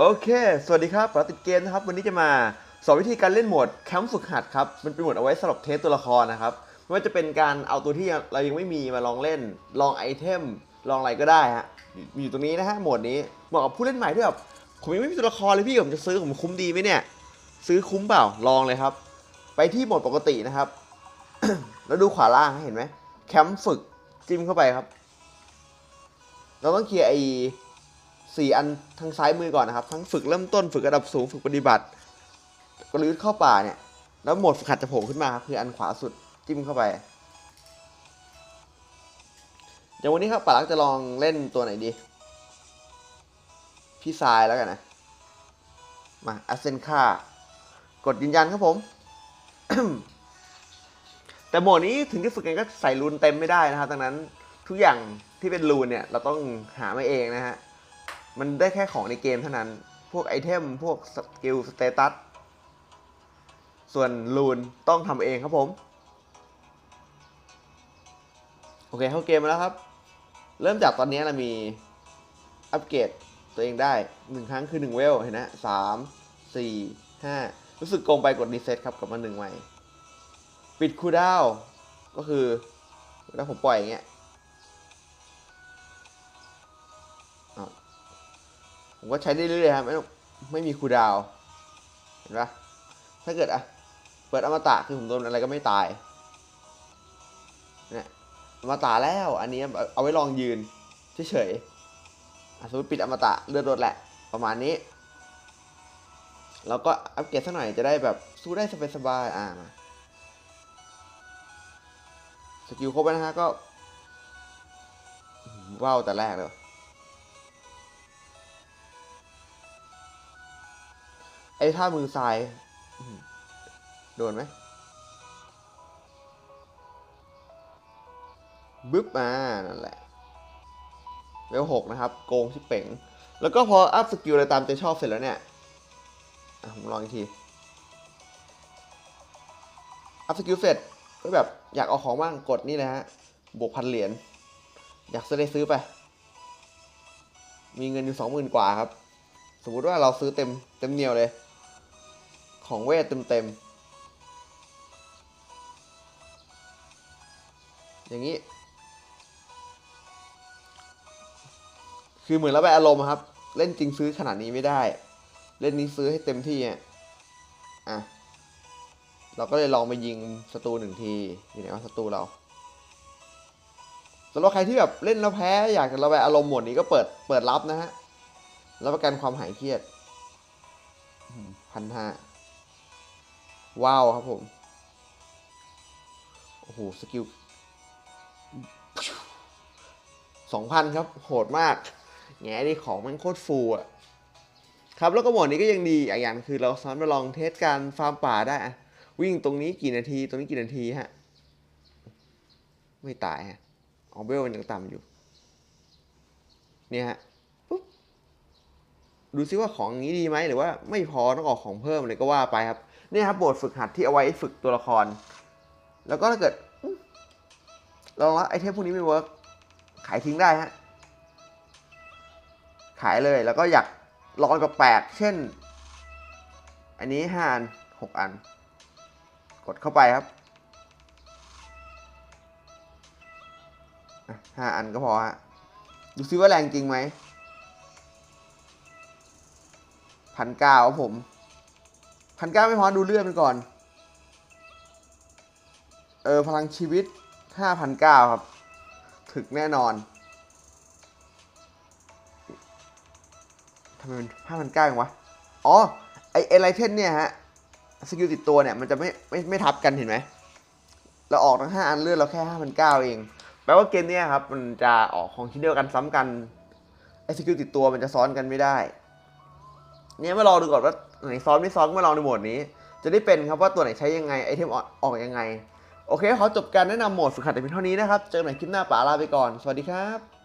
โอเค สวัสดีครับปาติดเกมนะครับ วันนี้จะมาสอนวิธีการเล่นโหมดแคมป์ฝึกหัดครับ มันเป็นโหมดเอาไว้สำหรับเทสตัวละครนะครับ ไม่ว่าจะเป็นการเอาตัวที่เรายังไม่มีมาลองเล่น ลองไอเทม ลองอะไรก็ได้ฮะ มีอยู่ตรงนี้นะฮะ โหมดนี้ เหมาะกับผู้เล่นใหม่ที่แบบผมยังไม่มีตัวละครเลยพี่ผมจะซื้อผมคุ้มดีไหมเนี่ย ซื้อคุ้มเปล่า ลองเลยครับ ไปที่โหมดปกตินะครับ แล้วดูขวาล่างเห็นไหมแคมป์ฝึกจิ้มเข้าไปครับ เราต้องเคลียร์ไอ สี่อันทางซ้ายมือก่อนนะครับ ทั้งฝึกเริ่มต้นฝึกระดับสูงฝึกปฏิบัติกระลืดเข้าป่าเนี่ยแล้วโหมดฝึกหัดจะโผล่ขึ้นมาครับคืออันขวาสุดจิ้มเข้าไปเดี๋ยววันนี้ครับป่ารักจะลองเล่นตัวไหนดี พี่ทรายแล้วกันนะ มาอ s เซนค่ากดยืนยันครับผม แต่โหมดนี้ถึงที่ฝึกกันก็ใส่รูนเต็มไม่ได้นะครับดังนั้นทุกอย่างที่เป็นรูนเนี่ย เราต้องหามาเองนะฮะ มันได้แค่ของในเกมเท่านั้น พวกไอเทม พวกสกิล สเตตัส ส่วนรูนต้องทำเองครับผม โอเคเข้าเกมมาแล้วครับ เริ่มจากตอนนี้เรามีอัปเกรดตัวเองได้หนึ่งครั้งคือหนึ่งเวล เห็นนะสามสี่ห้ารู้สึกโกงไปกดรีเซ็ตครับกลับมาหนึ่งใหม่ ปิดคูดาว ก็คือถ้าผมปล่อยอย่างเงี้ย ผมก็ใช้ได้เรื่อยๆครับไม่ต้องไม่มีคูดาว เห็นปะถ้าเกิดอะเปิดอมตะคือผมโดนอะไรก็ไม่ตายเนี่ยอมตะแล้วอันนี้เอาไว้ลองยืนเฉยๆสมมติปิดอมตะเลือดรถแหละ ประมาณนี้แล้วก็อัปเกรดสักหน่อยจะได้แบบสู้ได้สบายๆอ่ามาสกิลครบแล้วนะฮะก็ว้าวแต่แรกเลย อ้ท่ามือซ้าย โดนไหมบึ๊บมานั่นแหละเลเวลหกนะครับ โกงที่เป่งแล้วก็พออัพสกิลอะไรตามใจชอบเสร็จแล้วเนี่ยผมลองอีกที อัพสกิลเสร็จก็แบบอยากเอาของบ้างกดนี่เลยฮะ บวกพันเหรียญ อยากซื้อได้ซื้อไป มีเงินอยู่สองหมื่นกว่าครับ สมมุติว่าเราซื้อเต็มเต็มเหนียวเลย ของเวทเต็มเต็มๆ อย่างนี้ คือเหมือนเราไปอารมณ์ครับ เล่นจริงซื้อขนาดนี้ไม่ได้ เล่นนี้ซื้อให้เต็มที่อะอะเราก็เลยลองไปยิงศัตรูหนึ่งทีอยู่ไหนวะศัตรูเราสำหรับใครที่แบบเล่นแล้วแพ้อยากจะระบายอารมณ์หมดนี้ก็เปิดเปิดรับนะฮะรับประกันความหายเครียดพันห้า ว้าวครับผม โอ้โห สกิลสองพันครับ โหดมากแง่ดิของมันโคตรฟูอะ ครับ แล้วก็หมดนี้ก็ยังดีอีกอย่างคือเราสามารถมาลองเทสการฟาร์มป่าได้ วิ่งตรงนี้กี่นาที ตรงนี้กี่นาทีฮะ ไม่ตายฮะออเบลมันยังต่ำอยู่ เนี่ยฮะปุ๊บ ดูซิว่าของนี้ดีไหมหรือว่าไม่พอต้องออกของเพิ่มเลยก็ว่าไปครับ นี่ครับโหมดฝึกหัดที่เอาไว้ฝึกตัวละคร แล้วก็ถ้าเกิดอื้อลองว่าไอเทมพวกนี้ไม่เวิร์กขายทิ้งได้ฮะ ขายเลยแล้วก็อยากลองกับแปลกๆเช่น อันนี้ห้าอันหกอัน กดเข้าไปครับห้าอันก็พอฮะ ดูซิว่าแรงจริงไหมพันเก้าครับผม พันเก้าไม่พอดูเลือดมันก่อน เออ พลังชีวิตห้าพันเก้าครับ ถึกแน่นอนทำไมมันห้าพันเก้าเองวะ อ๋อ ไอเอไลเทนเนี่ยฮะ สกิลติดตัวเนี่ย มันจะไม่ไม่ไม่ทับกันเห็นไหม เราออกทั้งห้าอันเลือดเราแค่ห้าพันเก้าเอง แปลว่าเกมเนี้ยครับ มันจะออกของชิ้นเดียวกันซ้ำกันไอสกิลติดตัวมันจะซ้อนกันไม่ได้ เนี่ยมาลองดูก่อนว่า ไหนซ้อมไม่ซ้อนมาลองในโหมดนี้ จะได้เป็นครับว่าตัวไหนใช้ยังไงไอเทมออกอกยังไง โอเคขอจบการแนะนำโหมดฝึกหัดแต่เพียงเท่านี้นะครับ เจอกันใหม่คลิปหน้าป๋าลาไปก่อน สวัสดีครับ